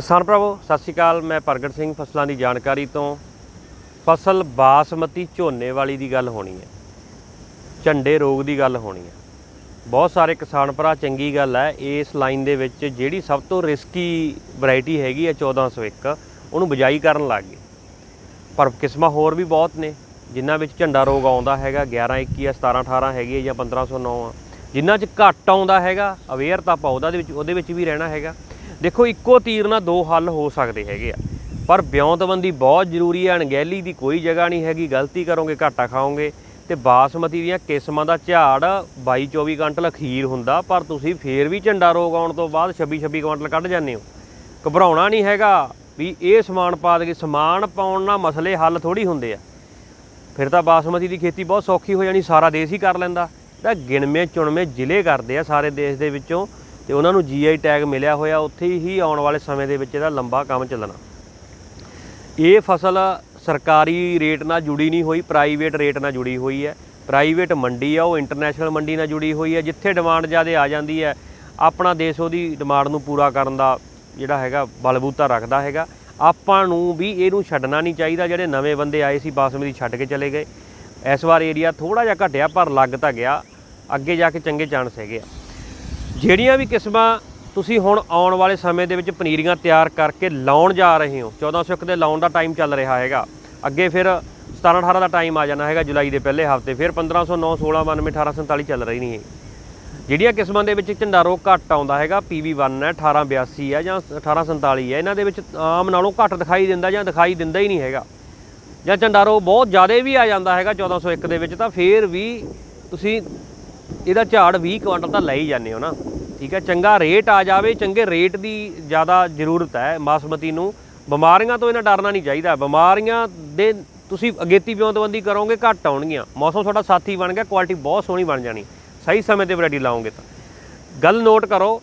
ਕਿਸਾਨ ਭਰਾਵੋ, ਸਤਿ ਸ਼੍ਰੀ ਅਕਾਲ। ਮੈਂ ਪ੍ਰਗਟ ਸਿੰਘ, ਫਸਲਾਂ ਦੀ ਜਾਣਕਾਰੀ ਤੋਂ। ਫਸਲ ਬਾਸਮਤੀ ਝੋਨੇ ਵਾਲੀ ਦੀ ਗੱਲ ਹੋਣੀ ਹੈ। ਝੰਡੇ ਰੋਗ ਦੀ ਗੱਲ ਹੋਣੀ ਹੈ। ਬਹੁਤ ਸਾਰੇ ਕਿਸਾਨ ਭਰਾ, ਚੰਗੀ ਗੱਲ ਹੈ। ਇਸ ਲਾਈਨ ਦੇ ਵਿੱਚ ਜਿਹੜੀ ਸਭ ਤੋਂ ਰਿਸਕੀ ਵੈਰਾਈਟੀ ਹੈਗੀ ਹੈ 1401 ਉਹਨੂੰ ਬਿਜਾਈ ਕਰਨ ਲੱਗ ਗਏ। ਪਰ ਕਿਸਮਾਂ ਹੋਰ ਵੀ ਬਹੁਤ ਨੇ, ਜਿਨ੍ਹਾਂ ਵਿੱਚ ਝੰਡਾ ਰੋਗ ਆਉਂਦਾ ਹੈਗਾ 11 21 ਆ 17 18 ਹੈਗੀ ਹੈ ਜਾਂ 1509 ਆ। ਜਿਨ੍ਹਾਂ 'ਚ ਘੱਟ ਆਉਂਦਾ ਹੈਗਾ ਅਵੇਅਰ ਤਾਂ ਆਪਾਂ ਉਹਦਾ ਦੇ ਵਿੱਚ, ਉਹਦੇ ਵਿੱਚ ਵੀ ਰਹਿਣਾ ਹੈਗਾ। ਦੇਖੋ, ਇੱਕੋ ਤੀਰ ਨਾਲ ਦੋ ਹੱਲ ਹੋ ਸਕਦੇ ਹੈਗੇ ਆ। ਪਰ ਬਿਉਂਤਬੰਦੀ ਬਹੁਤ ਜ਼ਰੂਰੀ ਹੈ, ਅਣਗਹਿਲੀ ਦੀ ਕੋਈ ਜਗ੍ਹਾ ਨਹੀਂ ਹੈਗੀ, ਗਲਤੀ ਕਰੋਗੇ, ਘਾਟਾ ਖਾਓਗੇ। ਤੇ ਬਾਸਮਤੀ ਦੀਆਂ ਕਿਸਮਾਂ ਦਾ ਝਾੜ 22 24 ਕੁਇੰਟਲ ਅਖੀਰ ਹੁੰਦਾ, ਪਰ ਤੁਸੀਂ ਫੇਰ ਵੀ ਝੰਡਾ ਰੋਗ ਆਉਣ ਤੋਂ ਬਾਅਦ 26 26 ਕੁਇੰਟਲ ਕੱਢ ਜਾਂਦੇ ਹੋ। ਘਬਰਾਉਣਾ ਨਹੀਂ ਹੈਗਾ ਵੀ ਇਹ ਸਮਾਨ ਪਾ ਦੇ, ਸਮਾਨ ਪਾਉਣ ਨਾਲ ਮਸਲੇ ਹੱਲ ਥੋੜੀ ਹੁੰਦੇ ਆ। ਫਿਰ ਤਾਂ ਬਾਸਮਤੀ ਦੀ ਖੇਤੀ ਬਹੁਤ ਸੌਖੀ ਹੋ ਜਾਣੀ, ਸਾਰਾ ਦੇਸ਼ ਹੀ ਕਰ ਲੈਂਦਾ। ਤਾਂ ਗਿਣਵੇਂ ਚੁਣਵੇਂ ਜ਼ਿਲ੍ਹੇ ਕਰਦੇ ਆ ਸਾਰੇ ਦੇਸ਼ ਦੇ ਵਿੱਚੋਂ। ਤੇ ਉਹਨਾਂ ਨੂੰ ਜੀਆਈ ਟੈਗ ਮਿਲਿਆ ਹੋਇਆ ਉੱਥੇ ਹੀ ਆਉਣ ਵਾਲੇ ਸਮੇਂ ਦੇ ਵਿੱਚ ਇਹਦਾ ਲੰਬਾ ਕੰਮ ਚੱਲਣਾ। ਇਹ ਫਸਲ ਸਰਕਾਰੀ ਰੇਟ ਨਾਲ ਜੁੜੀ ਨਹੀਂ ਹੋਈ ਪ੍ਰਾਈਵੇਟ ਰੇਟ ਨਾਲ ਜੁੜੀ ਹੋਈ ਹੈ। ਪ੍ਰਾਈਵੇਟ ਮੰਡੀ ਆ, ਉਹ ਇੰਟਰਨੈਸ਼ਨਲ ਮੰਡੀ ਨਾਲ ਜੁੜੀ ਹੋਈ ਹੈ। ਜਿੱਥੇ ਡਿਮਾਂਡ ਜ਼ਿਆਦਾ ਆ ਜਾਂਦੀ ਹੈ, ਆਪਣਾ ਦੇਸ਼ ਉਹਦੀ ਡਿਮਾਂਡ ਨੂੰ ਪੂਰਾ ਕਰਨ ਦਾ ਜਿਹੜਾ ਹੈਗਾ, ਬਲਬੂਤਾ ਰੱਖਦਾ ਹੈਗਾ। ਆਪਾਂ ਨੂੰ ਵੀ ਇਹਨੂੰ ਛੱਡਣਾ ਨਹੀਂ ਚਾਹੀਦਾ। ਜਿਹੜੇ ਨਵੇਂ ਬੰਦੇ ਆਏ ਸੀ, ਬਾਸਮਤੀ ਛੱਡ ਕੇ ਚਲੇ ਗਏ। ਇਸ ਵਾਰ ਏਰੀਆ ਥੋੜਾ ਜਿਹਾ ਘਟਿਆ, ਪਰ ਲੱਗ ਤਾਂ ਗਿਆ। ਅੱਗੇ ਜਾ ਕੇ ਚੰਗੇ ਚਾਂਸ ਹੈਗੇ ਆ। ਜਿਹੜੀਆਂ ਵੀ ਕਿਸਮਾਂ ਤੁਸੀਂ ਹੁਣ ਆਉਣ ਵਾਲੇ ਸਮੇਂ ਦੇ ਵਿੱਚ ਪਨੀਰੀਆਂ ਤਿਆਰ ਕਰਕੇ ਲਾਉਣ ਜਾ ਰਹੇ ਹੋ 1401 ਦੇ ਲਾਉਣ ਦਾ ਟਾਈਮ ਚੱਲ ਰਿਹਾ ਹੈਗਾ। ਅੱਗੇ ਫਿਰ 17 18 ਦਾ ਟਾਈਮ ਆ ਜਾਣਾ ਹੈਗਾ ਜੁਲਾਈ ਦੇ ਪਹਿਲੇ ਹਫ਼ਤੇ, ਫਿਰ 1509 16 92 1847 ਚੱਲ ਰਹੀ ਨਹੀਂ ਹੈ ਜਿਹੜੀਆਂ ਕਿਸਮਾਂ ਦੇ ਵਿੱਚ ਝੰਡਾ ਰੋਗ ਘੱਟ ਆਉਂਦਾ ਹੈਗਾ PV1 ਹੈ 1882 ਹੈ ਜਾਂ 1847 ਹੈ, ਇਹਨਾਂ ਦੇ ਵਿੱਚ ਆਮ ਨਾਲੋਂ ਘੱਟ ਦਿਖਾਈ ਦਿੰਦਾ ਜਾਂ ਦਿਖਾਈ ਦਿੰਦਾ ਹੀ ਨਹੀਂ ਹੈਗਾ। ਜਾਂ ਝੰਡਾ ਰੋਗ ਬਹੁਤ ਜ਼ਿਆਦਾ ਵੀ ਆ ਜਾਂਦਾ ਹੈਗਾ 1401 ਦੇ ਵਿੱਚ, ਤਾਂ ਫੇਰ ਵੀ ਤੁਸੀਂ ਇਹਦਾ ਝਾੜ 20 ਕੁਇੰਟਲ ਤਾਂ ਲੈ ਹੀ ਜਾਂਦੇ ਹੋ ਨਾ। ਠੀਕ ਹੈ, ਚੰਗਾ ਰੇਟ ਆ ਜਾਵੇ, ਚੰਗੇ ਰੇਟ ਦੀ ਜ਼ਿਆਦਾ ਜ਼ਰੂਰਤ ਹੈ ਬਾਸਮਤੀ ਨੂੰ। ਬਿਮਾਰੀਆਂ ਤੋਂ ਇਹਨਾਂ ਡਰਨਾ ਨਹੀਂ ਚਾਹੀਦਾ। ਬਿਮਾਰੀਆਂ ਦੇ ਤੁਸੀਂ ਅਗੇਤੀ ਵਿਉਂਤਬੰਦੀ ਕਰੋਗੇ, ਘੱਟ ਆਉਣਗੀਆਂ। ਮੌਸਮ ਤੁਹਾਡਾ ਸਾਥੀ ਬਣ ਗਿਆ ਕੁਆਲਿਟੀ ਬਹੁਤ ਸੋਹਣੀ ਬਣ ਜਾਣੀ। ਸਹੀ ਸਮੇਂ ਤੇ ਵੈਰਾਈਟੀ ਲਾਓਗੇ ਤਾਂ। ਗੱਲ ਨੋਟ ਕਰੋ,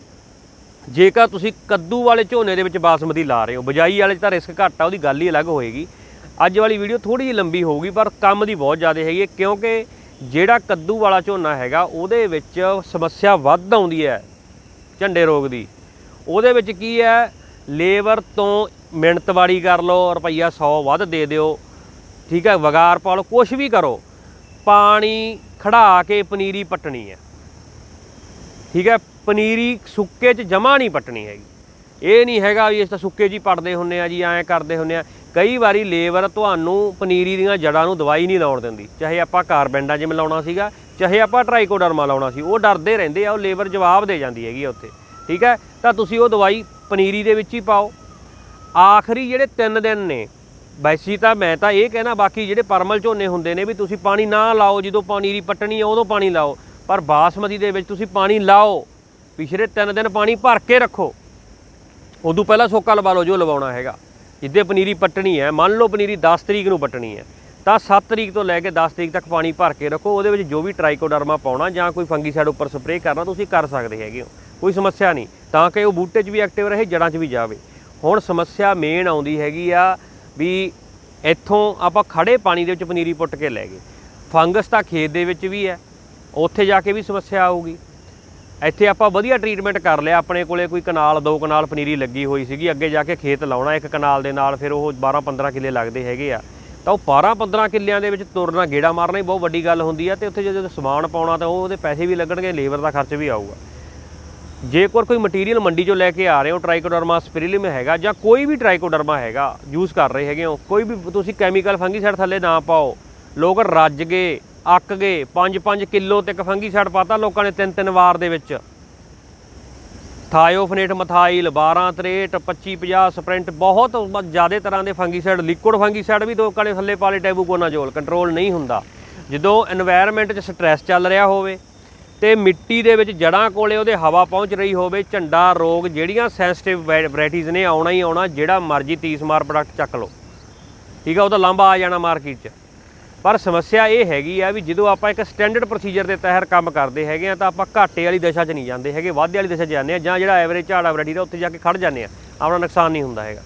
ਜੇਕਰ ਤੁਸੀਂ ਕੱਦੂ ਵਾਲੇ ਝੋਨੇ ਦੇ ਵਿੱਚ ਬਾਸਮਤੀ ਲਾ ਰਹੇ ਹੋ, ਬਜਾਈ ਵਾਲੇ 'ਚ ਤਾਂ ਰਿਸਕ ਘੱਟ ਆ, ਉਹਦੀ ਗੱਲ ਹੀ ਅਲੱਗ ਹੋਏਗੀ। ਅੱਜ ਵਾਲੀ ਵੀਡੀਓ ਥੋੜੀ ਜਿਹੀ ਲੰਬੀ ਹੋਊਗੀ, ਪਰ ਕੰਮ ਦੀ ਬਹੁਤ ਜ਼ਿਆਦਾ ਹੈਗੀ ਹੈ, ਕਿਉਂਕਿ ਜਿਹੜਾ ਕੱਦੂ ਵਾਲਾ ਝੋਨਾ ਹੈਗਾ, ਉਹਦੇ ਵਿੱਚ ਸਮੱਸਿਆ ਵੱਧ ਆਉਂਦੀ ਹੈ। ਝੰਡੇ ਰੋਗ ਦੀ। ਉਹਦੇ ਵਿੱਚ ਕੀ ਹੈ? ਲੇਬਰ ਤੋਂ ਮਿਹਨਤਵਾੜੀ ਕਰ ਲਓ, ਰੁਪਈਆ 100 ਵੱਧ ਦੇ ਦਿਓ। ਠੀਕ ਹੈ, ਵਗਾਰ ਪਾ ਲਓ ਕੁਝ ਵੀ ਕਰੋ। ਪਾਣੀ ਖੜਾ ਕੇ ਪਨੀਰੀ ਪੱਟਣੀ ਹੈ। ਠੀਕ ਹੈ, ਪਨੀਰੀ ਸੁੱਕੇ 'ਚ ਜਮਾ ਨਹੀਂ ਪੱਟਣੀ ਹੈਗੀ। ਇਹ ਨਹੀਂ ਹੈਗਾ ਵੀ ਇਸ ਤਾਂ ਸੁੱਕੇ 'ਚ ਹੀ ਪੱਟਦੇ ਹੁੰਨੇ ਆ ਜੀ, ਐਂ ਕਰਦੇ ਹੁੰਨੇ ਆ। ਕਈ ਵਾਰੀ ਲੇਬਰ ਤੁਹਾਨੂੰ ਪਨੀਰੀ ਦੀਆਂ ਜੜਾਂ ਨੂੰ ਦਵਾਈ ਨਹੀਂ ਲਾਉਣ ਦਿੰਦੀ। ਚਾਹੇ ਆਪਾਂ ਕਾਰਬੈਂਡਾ ਜਿਵੇਂ ਲਾਉਣਾ ਸੀਗਾ ਚਾਹੇ ਆਪਾਂ ਟ੍ਰਾਈਕੋਡਰਮਾ ਲਾਉਣਾ ਸੀ, ਉਹ ਡਰਦੇ ਰਹਿੰਦੇ ਆ, ਉਹ ਲੇਬਰ ਜਵਾਬ ਦੇ ਜਾਂਦੀ ਹੈਗੀ ਆ ਉੱਥੇ, ਠੀਕ ਹੈ? ਤਾਂ ਤੁਸੀਂ ਉਹ ਦਵਾਈ ਪਨੀਰੀ ਦੇ ਵਿੱਚ ਹੀ ਪਾਓ। ਆਖਰੀ ਜਿਹੜੇ 3 ਦਿਨ ਨੇ, ਵੈਸੀ ਤਾਂ ਮੈਂ ਤਾਂ ਇਹ ਕਹਿਣਾ, ਬਾਕੀ ਜਿਹੜੇ ਪਰਮਲ ਝੋਨੇ ਹੁੰਦੇ ਨੇ ਵੀ ਤੁਸੀਂ ਪਾਣੀ ਨਾ ਲਾਓ, ਜਦੋਂ ਪਨੀਰੀ ਪੱਟਣੀ ਆ, ਉਦੋਂ ਪਾਣੀ ਲਾਓ, ਪਰ ਬਾਸਮਤੀ ਦੇ ਵਿੱਚ ਤੁਸੀਂ ਪਾਣੀ ਲਾਓ, ਪਿਛਲੇ 3 ਦਿਨ ਪਾਣੀ ਭਰ ਕੇ ਰੱਖੋ। ਉਦੋਂ ਪਹਿਲਾਂ ਸੋਕਾ ਲਵਾ ਲਓ ਜੋ ਲਵਾਉਣਾ ਹੈਗਾ। ਜਿੱਦੇ ਪਨੀਰੀ ਪੱਟਣੀ ਹੈ, ਮੰਨ ਲਓ ਪਨੀਰੀ 10 ਤਰੀਕ ਨੂੰ ਪੱਟਣੀ ਹੈ ਤਾਂ 7 ਤਰੀਕ ਤੋਂ ਲੈ ਕੇ 10 ਤਰੀਕ ਤੱਕ ਪਾਣੀ ਭਰ ਕੇ ਰੱਖੋ। ਉਹਦੇ ਵਿੱਚ ਜੋ ਵੀ ਟ੍ਰਾਈਕੋਡਰਮਾ ਪਾਉਣਾ ਜਾਂ ਕੋਈ ਫੰਗੀਸਾਈਡ ਉੱਪਰ ਸਪਰੇਅ ਕਰਨਾ, ਤੁਸੀਂ ਕਰ ਸਕਦੇ ਹੈਗੇ ਹੋ। ਕੋਈ ਸਮੱਸਿਆ ਨਹੀਂ। ਤਾਂ ਕਿ ਉਹ ਬੂਟੇ 'ਚ ਵੀ ਐਕਟਿਵ ਰਹੇ ਜੜਾਂ 'ਚ ਵੀ ਜਾਵੇ। ਹੁਣ ਸਮੱਸਿਆ ਮੇਨ ਆਉਂਦੀ ਹੈਗੀ ਆ ਵੀ ਇੱਥੋਂ ਆਪਾਂ ਖੜੇ ਪਾਣੀ ਦੇ ਵਿੱਚ ਪਨੀਰੀ ਪੁੱਟ ਕੇ ਲੈ ਗਏ। ਫੰਗਸ ਤਾਂ ਖੇਤ ਦੇ ਵਿੱਚ ਵੀ ਹੈ। ਉੱਥੇ ਜਾ ਕੇ ਵੀ ਸਮੱਸਿਆ ਆਊਗੀ। ਇੱਥੇ ਆਪਾਂ ਵਧੀਆ ਟ੍ਰੀਟਮੈਂਟ ਕਰ ਲਿਆ। ਆਪਣੇ ਕੋਲੇ ਕੋਈ ਕਨਾਲ, ਦੋ ਕਨਾਲ ਪਨੀਰੀ ਲੱਗੀ ਹੋਈ ਸੀਗੀ। ਅੱਗੇ ਜਾ ਕੇ ਖੇਤ ਲਾਉਣਾ ਇੱਕ ਕਨਾਲ ਦੇ ਨਾਲ, ਫਿਰ ਉਹ 12 15 ਕਿੱਲੇ ਲੱਗਦੇ ਹੈਗੇ ਆ। ਤਾਂ ਉਹ 12 15 ਕਿੱਲਿਆਂ ਦੇ ਵਿੱਚ ਤੁਰਨਾ ਗੇੜਾ ਮਾਰਨਾ ਹੀ ਬਹੁਤ ਵੱਡੀ ਗੱਲ ਹੁੰਦੀ ਆ ਤੇ ਉੱਥੇ ਜਦੋਂ ਸਮਾਨ ਪਾਉਣਾ ਤਾਂ ਉਹ ਉਹਦੇ ਪੈਸੇ ਵੀ ਲੱਗਣਗੇ, ਲੇਬਰ ਦਾ ਖਰਚ ਵੀ ਆਊਗਾ। ਜੇਕਰ ਕੋਈ ਮਟੀਰੀਅਲ ਮੰਡੀ ਚੋਂ ਲੈ ਕੇ ਆ ਰਹੇ ਹੋ ਟ੍ਰਾਈਕੋਡਰਮਾ ਸਪਿਰਿਲਮ ਹੈਗਾ ਜਾਂ ਕੋਈ ਵੀ ਟ੍ਰਾਈਕੋਡਰਮਾ ਹੈਗਾ ਯੂਜ਼ ਕਰ ਰਹੇ ਹੈਗੇ ਹੋ, ਕੋਈ ਵੀ ਤੁਸੀਂ ਕੈਮੀਕਲ ਫੰਗੀਸਾਈਡ ਥੱਲੇ ਨਾ ਪਾਓ, ਲੋਕ ਰੱਜ ਗਏ, ਅੱਕ ਗਏ 5-5 ਕਿਲੋ ਤੱਕ ਫੰਗੀਸਾਈਡ ਪਾਤਾ ਲੋਕਾਂ ਨੇ ਤਿੰਨ ਤਿੰਨ ਵਾਰ ਦੇ ਵਿੱਚ। ਥਾਇਓਫਨੇਟ ਮਥਾਈਲ 1263 2550 ਸਪ੍ਰਿੰਟ, ਬਹੁਤ ਜ਼ਿਆਦਾ ਤਰ੍ਹਾਂ ਦੇ ਫੰਗੀਸਾਈਡ, ਲਿਕੁਇਡ ਫੰਗੀਸਾਈਡ ਵੀ ਦੋ ਕਣੇ ਥੱਲੇ ਪਾਲੇ ਟੈਬੂਕੋਨਾਜ਼ੋਲ ਕੰਟਰੋਲ ਨਹੀਂ ਹੁੰਦਾ। ਜਦੋਂ এনवायरमेंट 'ਚ ਸਟ੍ਰੈਸ ਚੱਲ ਰਿਹਾ ਹੋਵੇ ਤੇ ਮਿੱਟੀ ਦੇ ਵਿੱਚ ਜੜਾਂ ਕੋਲੇ ਉਹਦੇ ਹਵਾ ਪਹੁੰਚ ਰਹੀ ਹੋਵੇ, ਝੰਡਾ, ਰੋਗ ਜਿਹੜੀਆਂ ਸੈਂਸਿਟਿਵ ਵੈਰਾਈਟੀਆਂ ਨੇ, ਆਉਣਾ ਹੀ ਆਉਣਾ, ਜਿਹੜਾ ਮਰਜ਼ੀ ਤੀਸ ਮਾਰ ਪ੍ਰੋਡਕਟ ਚੱਕ ਲਓ। ਠੀਕ ਆ, ਉਹ ਤਾਂ ਲੰਬਾ ਆ ਜਾਣਾ ਮਾਰਕੀਟ 'ਚ। ਪਰ ਸਮੱਸਿਆ ਇਹ ਹੈਗੀ ਆ ਵੀ ਜਦੋਂ ਆਪਾਂ ਇੱਕ ਸਟੈਂਡਰਡ ਪ੍ਰੋਸੀਜਰ ਦੇ ਤਹਿਤ ਕੰਮ ਕਰਦੇ ਹੈਗੇ ਆ, ਤਾਂ ਆਪਾਂ ਘਾਟੇ ਵਾਲੀ ਦਸ਼ਾ 'ਚ ਨਹੀਂ ਜਾਂਦੇ ਹੈਗੇ, ਵਾਧੇ ਵਾਲੀ ਦਸ਼ਾ 'ਚ ਜਾਂਦੇ ਆ, ਜਾਂ ਜਿਹੜਾ ਐਵਰੇਜ ਝਾੜਾ ਵੈਰਾਈਟੀ ਦਾ, ਉੱਥੇ ਜਾ ਕੇ ਖੜ ਜਾਂਦੇ ਆ, ਆਪਣਾ ਨੁਕਸਾਨ ਨਹੀਂ ਹੁੰਦਾ ਹੈਗਾ।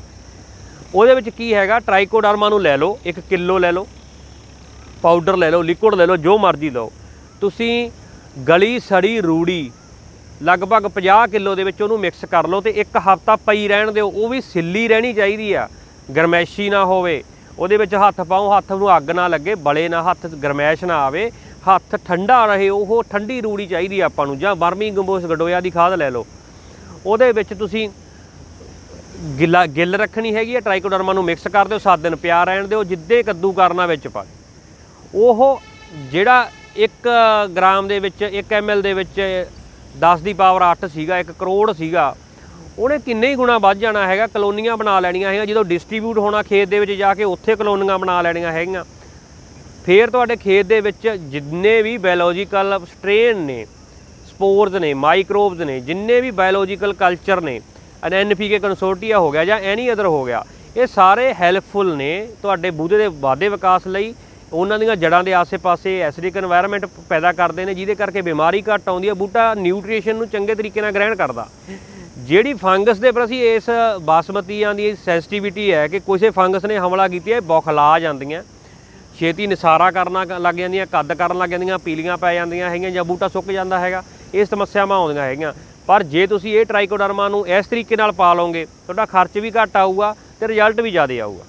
ਉਹਦੇ ਵਿੱਚ ਕੀ ਹੈਗਾ ਟ੍ਰਾਈਕੋਡਰਮਾ ਨੂੰ ਲੈ ਲਓ 1 ਕਿਲੋ ਲੈ ਲਓ ਪਾਊਡਰ ਲੈ ਲਓ ਲਿਕੁਇਡ ਲੈ ਲਓ, ਜੋ ਮਰਜ਼ੀ ਲਓ। ਤੁਸੀਂ ਗਲੀ, ਸੜੀ, ਰੂੜੀ ਲਗਭਗ 50 ਕਿਲੋ ਦੇ ਵਿੱਚ ਉਹਨੂੰ ਮਿਕਸ ਕਰ ਲਓ ਤੇ ਇੱਕ ਹਫ਼ਤਾ ਪਈ ਰਹਿਣ ਦਿਓ, ਉਹ ਵੀ ਸਿੱਲੀ ਰਹਿਣੀ ਚਾਹੀਦੀ ਆ, ਗਰਮੈਸ਼ੀ ਨਾ ਹੋਵੇ। ਉਹਦੇ ਵਿੱਚ ਹੱਥ ਪਾਓ ਹੱਥ ਨੂੰ ਅੱਗ ਨਾ ਲੱਗੇ, ਬਲੇ ਨਾ ਹੱਥ, ਗਰਮੈਸ਼ ਨਾ ਆਵੇ। ਹੱਥ ਠੰਡਾ ਰਹੇ, ਉਹ ਠੰਡੀ ਰੂੜੀ ਚਾਹੀਦੀ ਆਪਾਂ ਨੂੰ। ਜਾਂ ਵਰਮੀ ਕੰਪੋਸਟ ਗਡੋਇਆ ਦੀ ਖਾਦ ਲੈ ਲਓ। ਉਹਦੇ ਵਿੱਚ ਤੁਸੀਂ ਗਿੱਲਾ, ਗਿੱਲ ਰੱਖਣੀ ਹੈਗੀ ਹੈ ਟ੍ਰਾਈਕੋਡਰਮਾ ਨੂੰ ਮਿਕਸ ਕਰ ਦਿਓ 7 ਦਿਨ ਪਿਆ ਰਹਿਣ ਦਿਓ, ਜਿੱਦੇ ਕੱਦੂ ਕਰਨਾ ਵਿੱਚ ਪਾ ਉਹ ਜਿਹੜਾ 1 ਗ੍ਰਾਮ ਦੇ ਵਿੱਚ 1 ml ਦੇ ਵਿੱਚ 10 ਦੀ ਪਾਵਰ 8 ਸੀਗਾ 1 ਕਰੋੜ ਸੀਗਾ ਉਹਨੇ ਕਿੰਨੇ ਹੀ ਗੁਣਾ ਵੱਧ ਜਾਣਾ ਹੈਗਾ, ਕਲੋਨੀਆਂ ਬਣਾ ਲੈਣੀਆਂ ਹੈਗੀਆਂ, ਜਦੋਂ ਡਿਸਟ੍ਰੀਬਿਊਟ ਹੋਣਾ ਖੇਤ ਦੇ ਵਿੱਚ ਜਾ ਕੇ ਉੱਥੇ ਕਲੋਨੀਆਂ ਬਣਾ ਲੈਣੀਆਂ ਹੈਗੀਆਂ। ਫੇਰ ਤੁਹਾਡੇ ਖੇਤ ਦੇ ਵਿੱਚ ਜਿੰਨੇ ਵੀ ਬਾਇਓਲੋਜੀਕਲ ਸਟ੍ਰੇਨ ਨੇ ਸਪੋਰਸ ਨੇ ਮਾਈਕਰੋਬਸ ਨੇ, ਜਿੰਨੇ ਵੀ ਬਾਇਓਲੋਜੀਕਲ ਕਲਚਰ ਨੇ ਐਨਐਨਪੀਕੇ ਕੰਸੋਰਟੀਆ ਹੋ ਗਿਆ ਜਾਂ ਐਨੀ ਅਦਰ ਹੋ ਗਿਆ, ਇਹ ਸਾਰੇ ਹੈਲਪਫੁਲ ਨੇ ਤੁਹਾਡੇ ਬੂਦੇ ਦੇ ਵਾਧੇ ਵਿਕਾਸ ਲਈ। ਉਹਨਾਂ ਦੀਆਂ ਜੜਾਂ ਦੇ ਆਸੇ-ਪਾਸੇ ਐਸਿਡਿਕ এনवायरमेंट ਪੈਦਾ ਕਰਦੇ ਨੇ, ਜਿਹਦੇ ਕਰਕੇ ਬਿਮਾਰੀ ਘੱਟ ਆਉਂਦੀ ਹੈ, ਬੂਟਾ ਨਿਊਟ੍ਰੀਸ਼ਨ ਨੂੰ ਚੰਗੇ ਤਰੀਕੇ ਨਾਲ ਗ੍ਰਹਿਣ ਕਰਦਾ। ਜਿਹੜੀ ਫੰਗਸ ਦੇ ਪ੍ਰਤੀ ਇਸ ਬਾਸਮਤੀਆਂ ਦੀ ਸੈਂਸਿਟੀਵਿਟੀ ਹੈ ਕਿ ਕਿਸੇ ਫੰਗਸ ਨੇ ਹਮਲਾ ਕੀਤੀ ਹੈ, ਬੌਖਲਾ ਜਾਂਦੀਆਂ। ਛੇਤੀ ਨਿਸਾਰਾ ਕਰਨਾ ਲੱਗ ਜਾਂਦੀਆਂ, ਕੱਦ ਕਰਨ ਲੱਗ ਜਾਂਦੀਆਂ, ਪੀਲੀਆਂ ਪੈ ਜਾਂਦੀਆਂ ਹੈਗੀਆਂ ਜਾਂ ਬੂਟਾ ਸੁੱਕ ਜਾਂਦਾ ਹੈਗਾ। ਇਹ ਸਮੱਸਿਆਵਾਂ ਆਉਂਦੀਆਂ ਹੈਗੀਆਂ। ਪਰ ਜੇ ਤੁਸੀਂ ਇਹ ਟ੍ਰਾਈਕੋਡਰਮਾ ਨੂੰ ਇਸ ਤਰੀਕੇ ਨਾਲ ਪਾ ਲਓਗੇ, ਤੁਹਾਡਾ ਖਰਚ ਵੀ ਘੱਟ ਆਊਗਾ ਤੇ ਰਿਜ਼ਲਟ ਵੀ ਜ਼ਿਆਦਾ ਆਊਗਾ।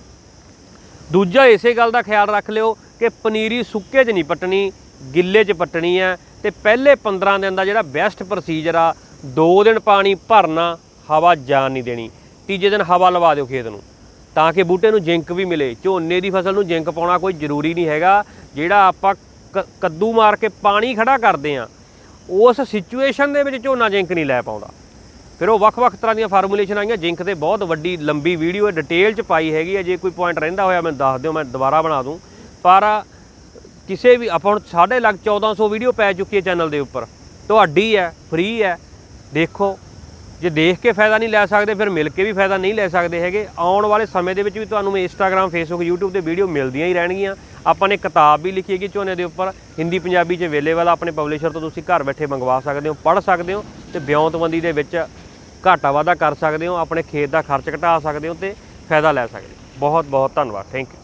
ਦੂਜਾ ਇਸੇ ਗੱਲ ਦਾ ਖਿਆਲ ਰੱਖ ਲਿਓ ਕਿ ਪਨੀਰੀ ਸੁੱਕੇ 'ਚ ਨਹੀਂ ਪੱਟਣੀ, ਗਿੱਲੇ 'ਚ ਪੱਟਣੀ ਹੈ ਤੇ ਪਹਿਲੇ 15 ਦਿਨ ਦਾ ਜਿਹੜਾ ਬੈਸਟ ਪ੍ਰੋਸੀਜਰ ਆ ਦੋ ਦਿਨ ਪਾਣੀ ਭਰਨਾ ਹਵਾ ਜਾਣ ਨਹੀਂ ਦੇਣੀ, ਤੀਜੇ ਦਿਨ ਹਵਾ ਲਵਾ ਦਿਓ ਖੇਤ ਨੂੰ, ਤਾਂ ਕਿ ਬੂਟੇ ਨੂੰ ਜਿੰਕ ਵੀ ਮਿਲੇ। ਝੋਨੇ ਦੀ ਫਸਲ ਨੂੰ ਜਿੰਕ ਪਾਉਣਾ ਕੋਈ ਜ਼ਰੂਰੀ ਨਹੀਂ ਹੈਗਾ। ਜਿਹੜਾ ਆਪਾਂ ਕ- ਕੱਦੂ ਮਾਰ ਕੇ ਪਾਣੀ ਖੜਾ ਕਰਦੇ ਆ ਉਸ ਸਿਚੁਏਸ਼ਨ ਦੇ ਵਿੱਚ ਝੋਨਾ ਜਿੰਕ ਨਹੀਂ ਲੈ ਪਾਉਂਦਾ। ਫਿਰ ਉਹ ਵੱਖ-ਵੱਖ ਤਰ੍ਹਾਂ ਦੀਆਂ ਫਾਰਮੂਲੇਸ਼ਨ ਆਈਆਂ, ਜਿੰਕ ਤੇ ਬਹੁਤ ਵੱਡੀ ਲੰਬੀ ਵੀਡੀਓ ਹੈ ਡਿਟੇਲ ਚ ਪਾਈ ਹੈਗੀ ਹੈ। ਜੇ ਕੋਈ ਪੁਆਇੰਟ ਰਹਿੰਦਾ ਹੋਇਆ, ਮੈਨੂੰ ਦੱਸ ਦਿਓ, ਮੈਂ ਦੁਬਾਰਾ ਬਣਾ ਦੂੰ। ਪਰ ਕਿਸੇ ਵੀ, ਆਪਾਂ ਹੁਣ ਸਾਡੇ ਲੱਗ 1400 ਵੀਡੀਓ ਪੈ ਚੁੱਕੀ ਹੈ ਚੈਨਲ ਦੇ ਉੱਪਰ। ਤੁਹਾਡੀ ਹੈ ਫ੍ਰੀ ਹੈ। ਦੇਖੋ, ਜੇ ਦੇਖ ਕੇ ਫਾਇਦਾ ਨਹੀਂ ਲੈ ਸਕਦੇ, ਫਿਰ ਮਿਲ ਕੇ ਵੀ ਫਾਇਦਾ ਨਹੀਂ ਲੈ ਸਕਦੇ ਹੈਗੇ। ਆਉਣ ਵਾਲੇ ਸਮੇਂ ਦੇ ਵਿੱਚ ਵੀ ਤੁਹਾਨੂੰ ਇੰਸਟਾਗ੍ਰam ਫੇਸਬੁੱਕ YouTube ਤੇ ਵੀਡੀਓ ਮਿਲਦੀਆਂ ਹੀ ਰਹਿਣਗੀਆਂ। ਆਪਾਂ ਨੇ ਕਿਤਾਬ ਵੀ ਲਿਖੀ ਹੈਗੀ ਝੋਨੇ ਦੇ ਉੱਪਰ। ਹਿੰਦੀ, ਪੰਜਾਬੀ 'ਚ ਅਵੇਲੇਬਲ ਆਪਣੇ ਪਬਲਿਸ਼ਰ ਤੋਂ ਤੁਸੀਂ ਘਰ ਬੈਠੇ ਮੰਗਵਾ ਸਕਦੇ ਹੋ, ਪੜ੍ਹ ਸਕਦੇ ਹੋ ਤੇ ਬਿਉਂਤਬੰਦੀ ਦੇ ਵਿੱਚ ਘਾਟਾ ਵਾਧਾ ਕਰ ਸਕਦੇ ਹੋ, ਆਪਣੇ ਖੇਤ ਦਾ ਖਰਚ ਘਟਾ ਸਕਦੇ ਹੋ ਤੇ ਫਾਇਦਾ ਲੈ ਸਕਦੇ ਹੋ। ਬਹੁਤ ਬਹੁਤ ਧੰਨਵਾਦ। Thank you